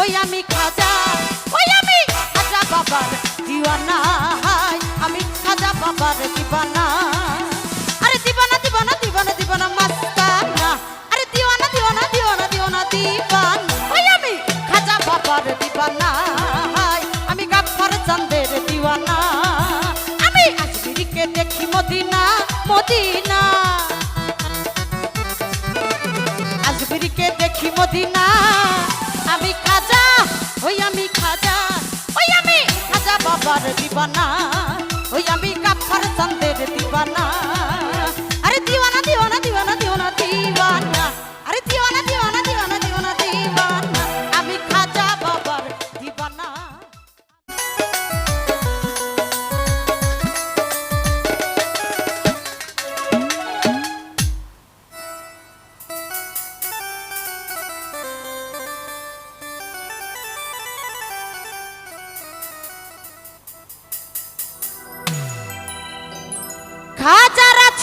ওই আমি খাজা ওই আমি খাজা বাবার দিওয়ানা আমি খাজা বাবার দিবানা আরে দিবানা দিবানা দিবানা দিবানা মাস্তানা আরে দিওয়ানা দিওয়ানা দিওয়ানা দিওয়ানা দিবান ওই আমি খাজা বাবার দিবানা আমি গাফর চান্দের দিওয়ানা আমি আজমিরিকে দেখি মদিনা মদিনা আজমিরিকে দেখি মদিনা বাবার দিবানা ওই আমি কাপড় চন্দের দিবানা।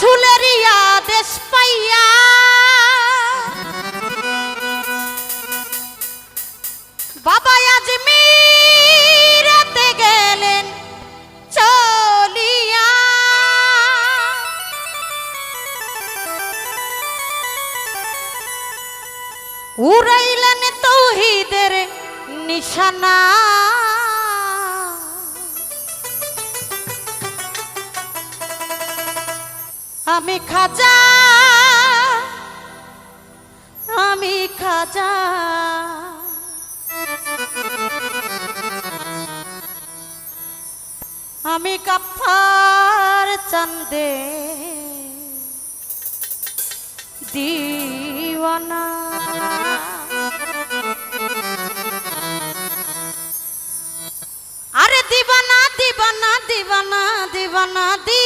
খাজারা ছুলেরিয়া দেশ পাইয়া। বাবা আজমিরাতে গেলেন চলিয়া। উড়াইলেন তৌহিদের নিশানা। আমি খাজা আমি খাজা। আমি কাফার চন্দে দিওয়ানা। আরে দিবানা দিবানা দিবানা দিবানা দিবানা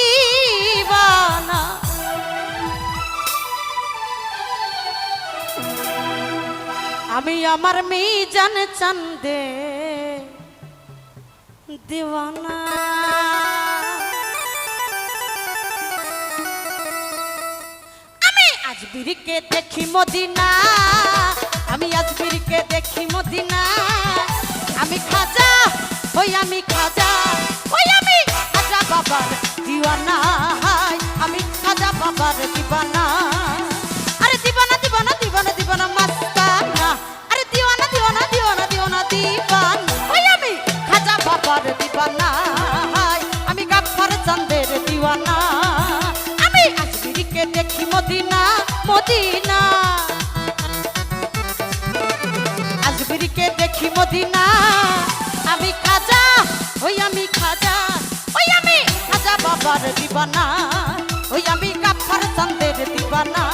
আমি আমার মিজান চন্দে দিওয়ানা। আমি আজবিরকে দেখি মদিনা, আমি আজ আজবিরকে দেখি মদিনা। আমি খাজা, ওই আমি খাজা, ওই আমি খাজা বাবার দিওয়ানা। আমি খাজা বাবার দিবানা আরে দিবানা দিবানা দিবানা দিবানা মাস্তানা মদিনা। আজমিরিকে দেখি মদিনা। আমি খাজা, ওই আমি খাজা, ওই আমি খাজা বাবার দিবানা। ওই আমি কাফার চন্দের দিবানা।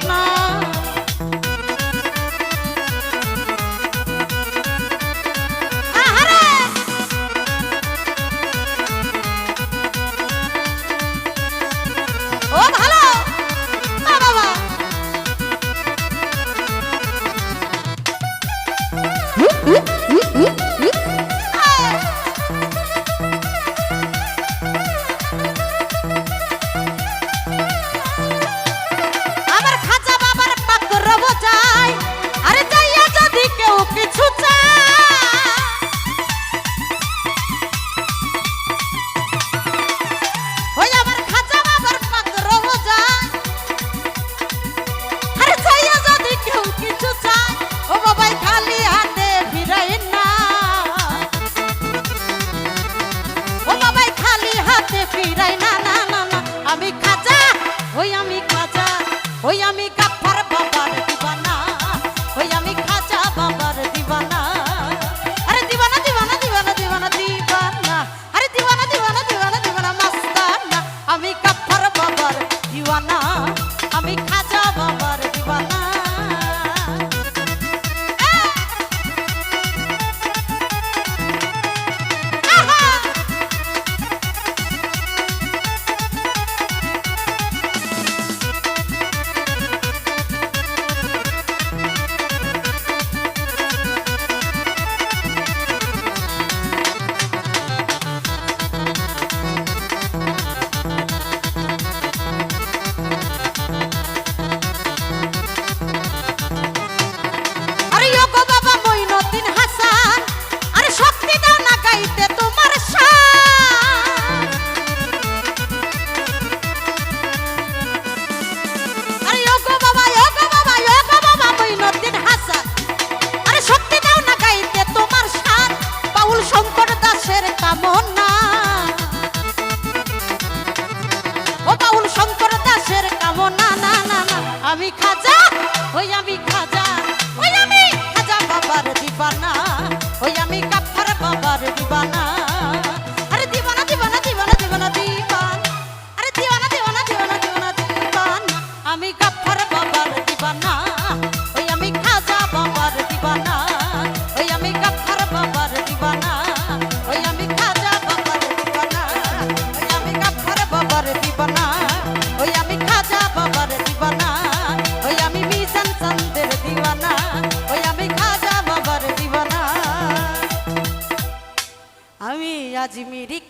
না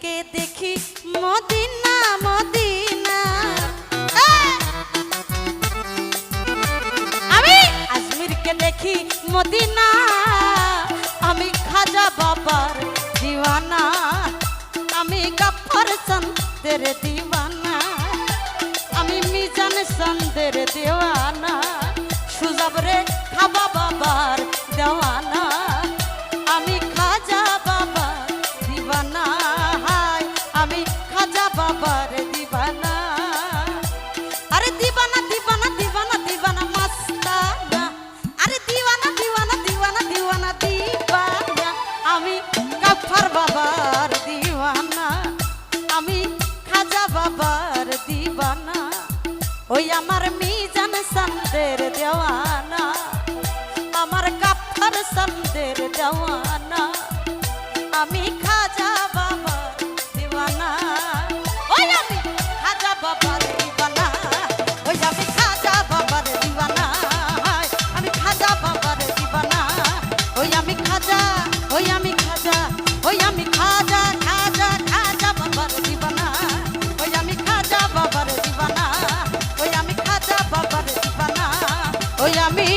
থেকে দেখি মদিনা মদিনা। আমি আজমিরকে দেখি মদিনা। আমি খাজা বাবার দিওয়ানা। আমি গফর সন্তের দিওয়ানা। আমি মিজান সন্তের দিওয়ানা। ওই আমি